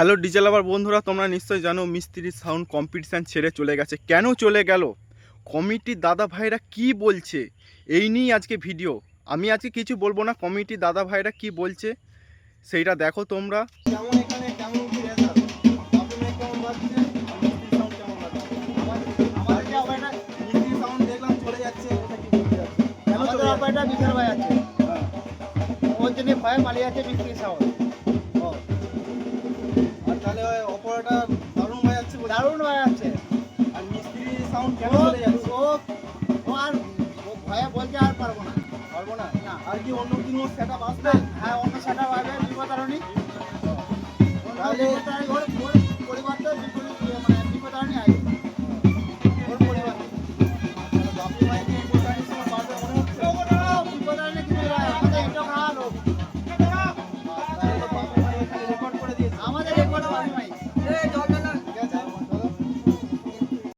Hello diesel আবার বন্ধুরা তোমরা নিশ্চয়ই জানো মিস্ত্রি সাউন্ড কম্পিটিশান ছেড়ে চলে গেছে। কেন চলে গেল? কমিটির দাদা ভাইরা কি বলছে? এই নিয়েই আজকে ভিডিও। আমি আজকে কিছু বলব না কমিটির দাদা ভাইরা কি বলছে সেইটা দেখো তোমরা। কেমন এখানে কেমন দেখলাম চলে যাচ্ছে ভাই আছে। তাহলে অপরাটা দারুণ বলছে। দারুণ আছে আর মিস্ত্রি সাউন্ড কেন চলে যাচ্ছে? ও ও আর ও ভয়ে বলতে আর পারব না। পারব না? না। আর কি অন্য কোনো সেটা আসবে? হ্যাঁ অন্য সেটা পাবে বিপদারণী তাহলে